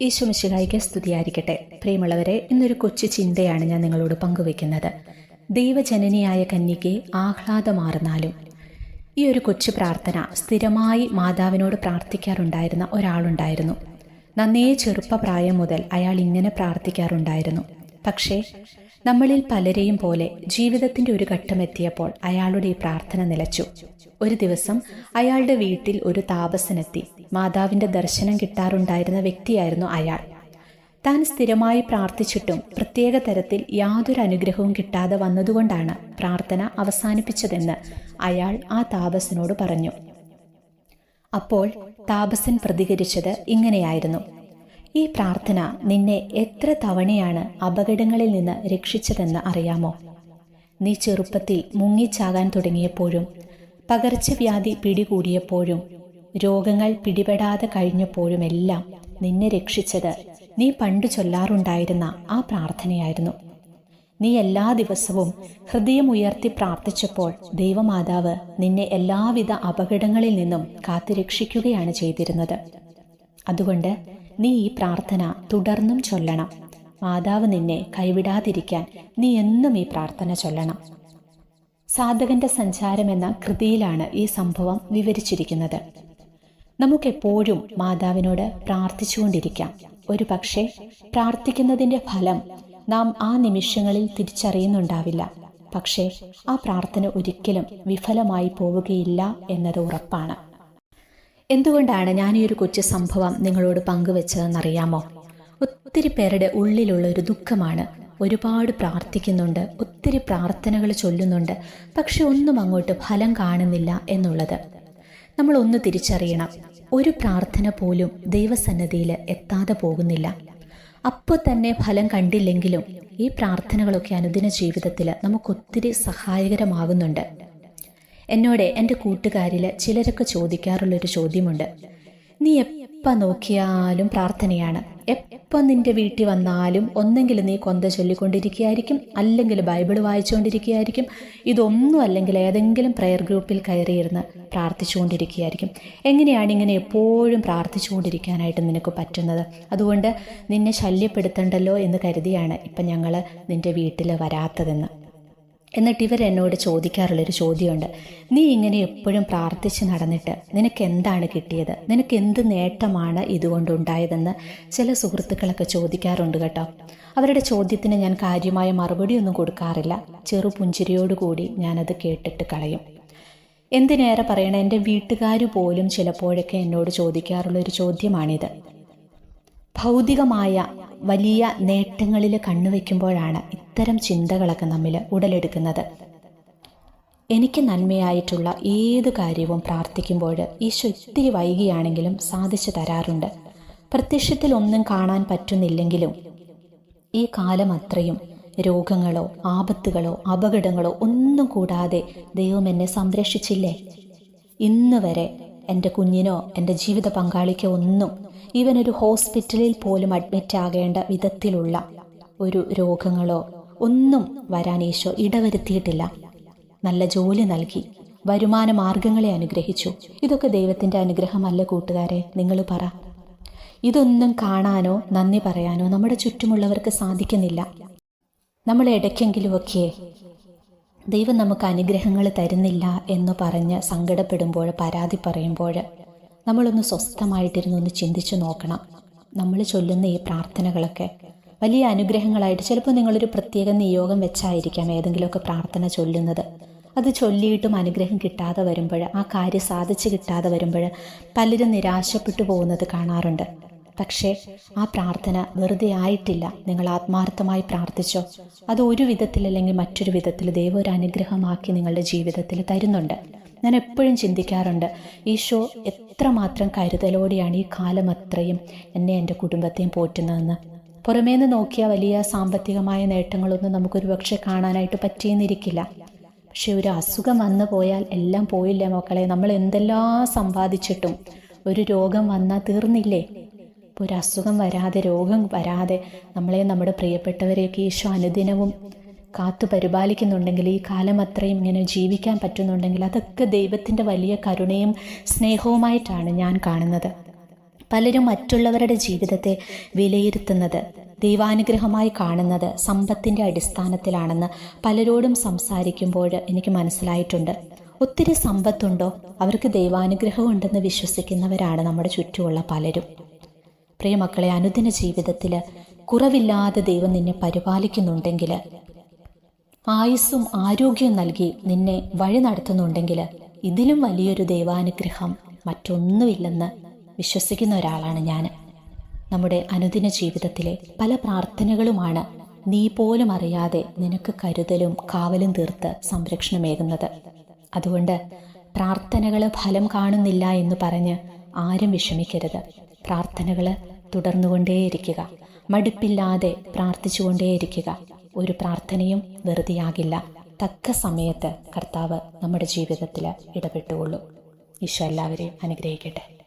ഈശ്വമിശിഹായിക്ക് സ്തുതിയായിരിക്കട്ടെ. പ്രിയമുള്ളവരെ ഇന്നൊരു കൊച്ചു ചിന്തയാണ് ഞാൻ നിങ്ങളോട് പങ്കുവെക്കുന്നത് ദൈവജനനിയായ കന്യക്ക് ആഹ്ലാദമാർന്നാലും. ഈ ഒരു കൊച്ചു പ്രാർത്ഥന സ്ഥിരമായി മാതാവിനോട് പ്രാർത്ഥിക്കാറുണ്ടായിരുന്ന ഒരാളുണ്ടായിരുന്നു. നന്നേ ചെറുപ്പപ്രായം മുതൽ അയാൾ ഇങ്ങനെ പ്രാർത്ഥിക്കാറുണ്ടായിരുന്നു. പക്ഷേ നമ്മളിൽ പലരെയും പോലെ ജീവിതത്തിന്റെ ഒരു ഘട്ടം എത്തിയപ്പോൾ അയാളുടെ ഈ പ്രാർത്ഥന നിലച്ചു. ഒരു ദിവസം അയാളുടെ വീട്ടിൽ ഒരു താപസനെത്തി. മാതാവിന്റെ ദർശനം കിട്ടാറുണ്ടായിരുന്ന വ്യക്തിയായിരുന്നു അയാൾ. താൻ സ്ഥിരമായി പ്രാർത്ഥിച്ചിട്ടും പ്രത്യേക തരത്തിൽ യാതൊരു അനുഗ്രഹവും കിട്ടാതെ വന്നതുകൊണ്ടാണ് പ്രാർത്ഥന അവസാനിപ്പിച്ചതെന്ന് അയാൾ ആ താപസനോട് പറഞ്ഞു. അപ്പോൾ താപസൻ പ്രതികരിച്ചത് ഇങ്ങനെയായിരുന്നു. ഈ പ്രാർത്ഥന നിന്നെ എത്ര തവണയാണ് അപകടങ്ങളിൽ നിന്ന് രക്ഷിച്ചതെന്ന് അറിയാമോ? നീ ചെറുപ്പത്തിൽ മുങ്ങിച്ചാകാൻ തുടങ്ങിയപ്പോഴും പകർച്ചവ്യാധി പിടികൂടിയപ്പോഴും രോഗങ്ങൾ പിടിപെടാതെ കഴിഞ്ഞപ്പോഴുമെല്ലാം നിന്നെ രക്ഷിച്ചത് നീ പണ്ടു ചൊല്ലാറുണ്ടായിരുന്ന ആ പ്രാർത്ഥനയായിരുന്നു. നീ എല്ലാ ദിവസവും ഹൃദയം ഉയർത്തി പ്രാർത്ഥിച്ചപ്പോൾ ദൈവമാതാവ് നിന്നെ എല്ലാവിധ അപകടങ്ങളിൽ നിന്നും കാത്തുരക്ഷിക്കുകയാണ് ചെയ്തിരുന്നത്. അതുകൊണ്ട് നീ ഈ പ്രാർത്ഥന തുടർന്നും ചൊല്ലണം. മാതാവ് നിന്നെ കൈവിടാതിരിക്കാൻ നീ എന്നും ഈ പ്രാർത്ഥന ചൊല്ലണം. സാധകന്റെ സഞ്ചാരം എന്ന കൃതിയിലാണ് ഈ സംഭവം വിവരിച്ചിരിക്കുന്നത്. നമുക്കെപ്പോഴും മാതാവിനോട് പ്രാർത്ഥിച്ചുകൊണ്ടിരിക്കാം. ഒരു പക്ഷേ പ്രാർത്ഥിക്കുന്നതിന്റെ ഫലം നാം ആ നിമിഷങ്ങളിൽ തിരിച്ചറിയുന്നുണ്ടാവില്ല. പക്ഷേ ആ പ്രാർത്ഥന ഒരിക്കലും വിഫലമായി പോവുകയില്ല എന്നത് ഉറപ്പാണ്. എന്തുകൊണ്ടാണ് ഞാൻ ഈ ഒരു കൊച്ചു സംഭവം നിങ്ങളോട് പങ്കുവെച്ചതെന്നറിയാമോ? ഒത്തിരി പേരുടെ ഉള്ളിലുള്ള ഒരു ദുഃഖമാണ് ഒരുപാട് പ്രാർത്ഥിക്കുന്നുണ്ട് ഒത്തിരി പ്രാർത്ഥനകൾ ചൊല്ലുന്നുണ്ട് പക്ഷെ ഒന്നും അങ്ങോട്ട് ഫലം കാണുന്നില്ല എന്നുള്ളത്. നമ്മൾ ഒന്ന് തിരിച്ചറിയണം. ഒരു പ്രാർത്ഥന പോലും ദൈവസന്നദ്ധിയിൽ എത്താതെ പോകുന്നില്ല. അപ്പോൾ തന്നെ ഫലം കണ്ടില്ലെങ്കിലും ഈ പ്രാർത്ഥനകളൊക്കെ അനുദിന ജീവിതത്തിൽ നമുക്കൊത്തിരി സഹായകരമാകുന്നുണ്ട്. എന്നോട് എന്റെ കൂട്ടുകാരിൽ ചിലരൊക്കെ ചോദിക്കാറുള്ളൊരു ചോദ്യമുണ്ട്. നീ എപ്പോൾ നോക്കിയാലും പ്രാർത്ഥനയാണ്. എപ്പോൾ നിന്റെ വീട്ടിൽ വന്നാലും ഒന്നെങ്കിൽ നീ കൊന്ത ചൊല്ലിക്കൊണ്ടിരിക്കുകയായിരിക്കും അല്ലെങ്കിൽ ബൈബിൾ വായിച്ചുകൊണ്ടിരിക്കുകയായിരിക്കും ഇതൊന്നും അല്ലെങ്കിൽ ഏതെങ്കിലും പ്രെയർ ഗ്രൂപ്പിൽ കയറിയിരുന്ന് പ്രാർത്ഥിച്ചുകൊണ്ടിരിക്കുകയായിരിക്കും. എങ്ങനെയാണ് ഇങ്ങനെ എപ്പോഴും പ്രാർത്ഥിച്ചുകൊണ്ടിരിക്കാനായിട്ട് നിനക്ക് പറ്റുന്നത്? അതുകൊണ്ട് നിന്നെ ശല്യപ്പെടുത്തണ്ടല്ലോ എന്ന് കരുതിയാണ് ഇപ്പം ഞങ്ങൾ നിന്റെ വീട്ടിൽ വരാത്തതെന്ന്. എന്നിട്ട് ഇവർ എന്നോട് ചോദിക്കാറുള്ളൊരു ചോദ്യമുണ്ട്. നീ ഇങ്ങനെ എപ്പോഴും പ്രാർത്ഥിച്ച് നടന്നിട്ട് നിനക്ക് എന്താണ് കിട്ടിയത്? നിനക്ക് എന്ത് നേട്ടമാണ് ഇതുകൊണ്ടുണ്ടായതെന്ന് ചില സുഹൃത്തുക്കളൊക്കെ ചോദിക്കാറുണ്ട് കേട്ടോ. അവരുടെ ചോദ്യത്തിന് ഞാൻ കാര്യമായ മറുപടിയൊന്നും കൊടുക്കാറില്ല. ചെറു പുഞ്ചിരിയോടുകൂടി ഞാനത് കേട്ടിട്ട് കളയും. എന്തിനേറെ പറയണ എന്റെ വീട്ടുകാർ പോലും ചിലപ്പോഴൊക്കെ എന്നോട് ചോദിക്കാറുള്ള ഒരു ചോദ്യമാണിത്. ഭൗതികമായ വലിയ നേട്ടങ്ങളിൽ കണ്ണുവെക്കുമ്പോഴാണ് ഇത്തരം ചിന്തകളൊക്കെ നമ്മിൽ ഉടലെടുക്കുന്നത്. എനിക്ക് നന്മയായിട്ടുള്ള ഏത് കാര്യവും പ്രാർത്ഥിക്കുമ്പോൾ ഈശോ ഇത്തിരി വൈകിയാണെങ്കിലും സാധിച്ചു തരാറുണ്ട്. പ്രത്യക്ഷത്തിൽ ഒന്നും കാണാൻ പറ്റുന്നില്ലെങ്കിലും ഈ കാലം അത്രയും രോഗങ്ങളോ ആപത്തുകളോ അപകടങ്ങളോ ഒന്നും കൂടാതെ ദൈവം എന്നെ സംരക്ഷിച്ചില്ലേ? ഇന്ന് വരെ എന്റെ കുഞ്ഞിനോ എന്റെ ജീവിത പങ്കാളിക്കോ ഒന്നും ഇവനൊരു ഹോസ്പിറ്റലിൽ പോലും അഡ്മിറ്റ് ആകേണ്ട വിധത്തിലുള്ള ഒരു രോഗങ്ങളോ ഒന്നും വരാൻ ഈശോ ഇടവരുത്തിയിട്ടില്ല. നല്ല ജോലി നൽകി. വരുമാന മാർഗങ്ങളെ അനുഗ്രഹിച്ചു. ഇതൊക്കെ ദൈവത്തിന്റെ അനുഗ്രഹമല്ല കൂട്ടുകാരെ നിങ്ങൾ പറ. ഇതൊന്നും കാണാനോ നന്ദി പറയാനോ നമ്മുടെ ചുറ്റുമുള്ളവർക്ക് സാധിക്കുന്നില്ല. നമ്മൾ ഇടയ്ക്കെങ്കിലുമൊക്കെ ദൈവം നമുക്ക് അനുഗ്രഹങ്ങൾ തരുന്നില്ല എന്ന് പറഞ്ഞ് സങ്കടപ്പെടുമ്പോൾ പരാതി പറയുമ്പോൾ നമ്മളൊന്ന് സ്വസ്ഥമായിട്ടിരുന്നൊന്ന് ചിന്തിച്ചു നോക്കണം. നമ്മൾ ചൊല്ലുന്ന ഈ പ്രാർത്ഥനകളൊക്കെ വലിയ അനുഗ്രഹങ്ങളായിട്ട് ചിലപ്പോൾ നിങ്ങളൊരു പ്രത്യേക നിയോഗം വെച്ചായിരിക്കാം ഏതെങ്കിലുമൊക്കെ പ്രാർത്ഥന ചൊല്ലുന്നത്. അത് ചൊല്ലിയിട്ടും അനുഗ്രഹം കിട്ടാതെ വരുമ്പോൾ ആ കാര്യം സാധിച്ചു കിട്ടാതെ വരുമ്പോൾ പലരും നിരാശപ്പെട്ടു പോകുന്നത് കാണാറുണ്ട്. പക്ഷേ ആ പ്രാർത്ഥന വെറുതെ ആയിട്ടില്ല. നിങ്ങൾ ആത്മാർത്ഥമായി പ്രാർത്ഥിച്ചോ അത് ഒരു വിധത്തിൽ അല്ലെങ്കിൽ മറ്റൊരു വിധത്തിൽ ദൈവം ഒരു അനുഗ്രഹമാക്കി നിങ്ങളുടെ ജീവിതത്തിൽ തരുന്നുണ്ട്. ഞാൻ എപ്പോഴും ചിന്തിക്കാറുണ്ട് ഈശോ എത്രമാത്രം കരുതലോടെയാണ് ഈ കാലം അത്രയും എന്നെ എന്റെ കുടുംബത്തെയും പോറ്റുന്നതെന്ന്? പുറമേന്ന് നോക്കിയ വലിയ സാമ്പത്തികമായ നേട്ടങ്ങളൊന്നും നമുക്കൊരു പക്ഷെ കാണാനായിട്ട് പറ്റിയെന്നിരിക്കില്ല. പക്ഷെ ഒരു അസുഖം വന്നു പോയാൽ എല്ലാം പോയില്ല മക്കളെ? നമ്മൾ എന്തെല്ലാം സമ്പാദിച്ചിട്ടും ഒരു രോഗം വന്നാൽ തീർന്നില്ലേ? ഇപ്പോൾ ഒരു അസുഖം വരാതെ രോഗം വരാതെ നമ്മളെ നമ്മുടെ പ്രിയപ്പെട്ടവരെയൊക്കെ ഈശോ അനുദിനവും കാത്തു പരിപാലിക്കുന്നുണ്ടെങ്കിൽ ഈ കാലം അത്രയും ഇങ്ങനെ ജീവിക്കാൻ പറ്റുന്നുണ്ടെങ്കിൽ അതൊക്കെ ദൈവത്തിന്റെ വലിയ കരുണയും സ്നേഹവുമായിട്ടാണ് ഞാൻ കാണുന്നത്. പലരും മറ്റുള്ളവരുടെ ജീവിതത്തെ വിലയിരുത്തുന്നത് ദൈവാനുഗ്രഹമായി കാണുന്നത് സമ്പത്തിന്റെ അടിസ്ഥാനത്തിലാണെന്ന് പലരോടും സംസാരിക്കുമ്പോൾ എനിക്ക് മനസ്സിലായിട്ടുണ്ട്. ഒത്തിരി സമ്പത്തുണ്ടോ? അവർക്ക് ദൈവാനുഗ്രഹം ഉണ്ടെന്ന് വിശ്വസിക്കുന്നവരാണ് നമ്മുടെ ചുറ്റുമുള്ള പലരും. പ്രിയമക്കളെ അനുദിന ജീവിതത്തിൽ കുറവില്ലാതെ ദൈവം നിന്നെ പരിപാലിക്കുന്നുണ്ടെങ്കിൽ ആയുസ്സും ആരോഗ്യവും നൽകി നിന്നെ വഴി നടത്തുന്നുണ്ടെങ്കിൽ ഇതിലും വലിയൊരു ദൈവാനുഗ്രഹം മറ്റൊന്നുമില്ലെന്ന് വിശ്വസിക്കുന്ന ഒരാളാണ് ഞാൻ. നമ്മുടെ അനുദിന ജീവിതത്തിലെ പല പ്രാർത്ഥനകളുമാണ് നീ പോലും അറിയാതെ നിനക്ക് കരുതലും കാവലും തീർത്ത് സംരക്ഷണമേകുന്നത്. അതുകൊണ്ട് പ്രാർത്ഥനകൾ ഫലം കാണുന്നില്ല എന്ന് പറഞ്ഞ് ആരും വിഷമിക്കരുത്. പ്രാർത്ഥനകൾ തുടർന്നുകൊണ്ടേയിരിക്കുക. മടുപ്പില്ലാതെ പ്രാർത്ഥിച്ചുകൊണ്ടേയിരിക്കുക. ഒരു പ്രാർത്ഥനയും വെറുതെയാകില്ല. തക്ക സമയത്ത് കർത്താവ് നമ്മുടെ ജീവിതത്തിൽ ഇടപെട്ടുകൊള്ളൂ. ഈശോ എല്ലാവരെയും അനുഗ്രഹിക്കട്ടെ.